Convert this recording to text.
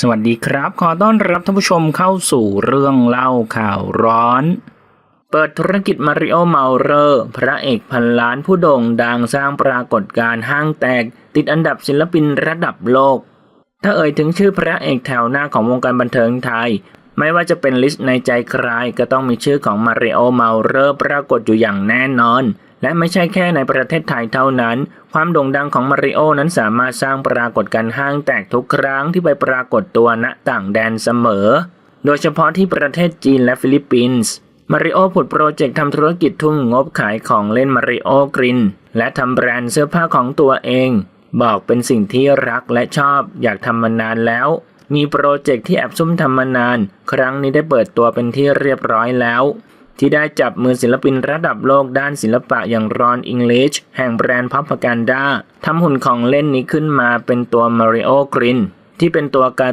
สวัสดีครับ ขอต้อนรับท่านผู้ชมเข้าสู่เรื่องเล่าข่าวร้อน เปิดธุรกิจมาริโอเมาเรอร์ พระเอกพันล้านผู้โด่งดังสร้างปรากฏการณ์ห้างแตก ติดอันดับศิลปินระดับโลก ถ้าเอ่ยถึงชื่อพระเอกแถวหน้าของวงการบันเทิงไทย ไม่ว่าจะเป็นลิสต์ในใจใครก็ต้องมีชื่อของมาริโอเมาเรอร์ปรากฏอยู่อย่างแน่นอน และไม่ใช่แค่ในประเทศไทยเท่านั้น ความโด่งดังของมาริโอนั้นสามารถสร้างปรากฏการณ์ห้างแตกทุกครั้งที่ไปปรากฏตัวณต่างแดนเสมอ โดยเฉพาะที่ประเทศจีนและฟิลิปปินส์ มาริโอผุดโปรเจกต์ทำธุรกิจทุ่งงบขายของเล่นมาริโอกริน และทำแบรนด์เสื้อผ้าของตัวเอง บอกเป็นสิ่งที่รักและชอบอยากทำมานานแล้ว มีโปรเจกต์ที่แอบซุ่มทำมานาน ครั้งนี้ได้เปิดตัวเป็นที่เรียบร้อยแล้ว ที่ได้จับมือศิลปินระดับโลกด้านศิลปะอย่างรอนอิงลิชแห่งแบรนด์พับกันดาทำหุ่นของเล่นนี้ขึ้นมาเป็นตัวมาริโอกรินที่เป็นตัวการ์ตูน